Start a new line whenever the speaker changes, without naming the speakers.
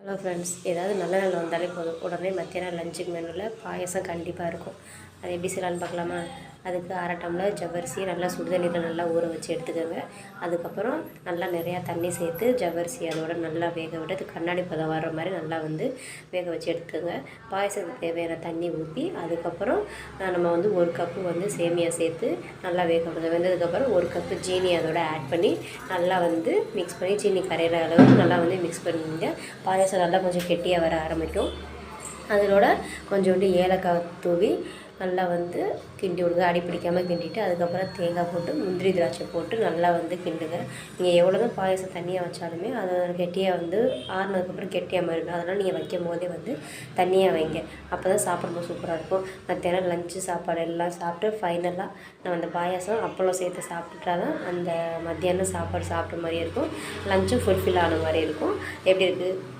Hello friends ஏதாவது நல்ல நாள் வந்தாலே போதும். உடனே மத்தியானம் லஞ்சுக்கு மெனுவில் பாயசம் கண்டிப்பாக இருக்கும். அது எப்படி செய்யலான்னு பார்க்கலாமா? அதுக்கு அரை டம்ளர் ஜவ்வரிசியை நல்லா சுடுதண்ணியில் நல்லா ஊற வச்சு எடுத்துக்கோங்க. அதுக்கப்புறம் நல்லா நிறையா தண்ணி சேர்த்து ஜவ்வரிசி அதோட நல்லா வேக விட்டு அது கண்ணாடி பதம் வர்ற மாதிரி நல்லா வந்து வேக வச்சு எடுத்துக்கோங்க. பாயசத்துக்கு தேவையான தண்ணி ஊற்றி அதுக்கப்புறம் நம்ம வந்து ஒரு கப்பு வந்து சேமியா சேர்த்து நல்லா வேக விடுங்க வெந்ததுக்கப்புறம் ஒரு கப்பு ஜீனி அதோட ஆட் பண்ணி நல்லா வந்து மிக்ஸ் பண்ணி சீனி கரையிற அளவுக்கு நல்லா வந்து மிக்ஸ் பண்ணிங்க. பாயாசம் நல்லா கொஞ்சம் கெட்டியாக வர ஆரம்பிக்கும். அதனோட கொஞ்சோண்டு ஏலக்காய் தூவி நல்லா வந்து கிண்டி விடுங்க. அடி பிடிக்காமல் கிண்டிட்டு அதுக்கப்புறம் தேங்காய் போட்டு முந்திரி திராட்சை போட்டு நல்லா வந்து கிண்டுங்க. நீங்கள் எவ்வளோ தான் பாயசம் தண்ணியாக வச்சாலுமே அதை கெட்டியாக வந்து ஆறுனதுக்கப்புறம் கெட்டியாக மாறிடும். அதனால் நீங்கள் வைக்கும் போதே வந்து தண்ணியாக வைங்க. அப்போ தான் சாப்பிடும்போது சூப்பராக இருக்கும். மத்தியானம் லஞ்சு சாப்பாடு எல்லாம் சாப்பிட்டு ஃபைனலாக நம்ம அந்த பாயாசம் அப்பளம் சேர்த்து சாப்பிட்டுட்டா தான் அந்த மத்தியானம் சாப்பாடு சாப்பிட்ட மாதிரி இருக்கும். லஞ்சும் ஃபுல்ஃபில் ஆன மாதிரி இருக்கும். எப்படி இருக்குது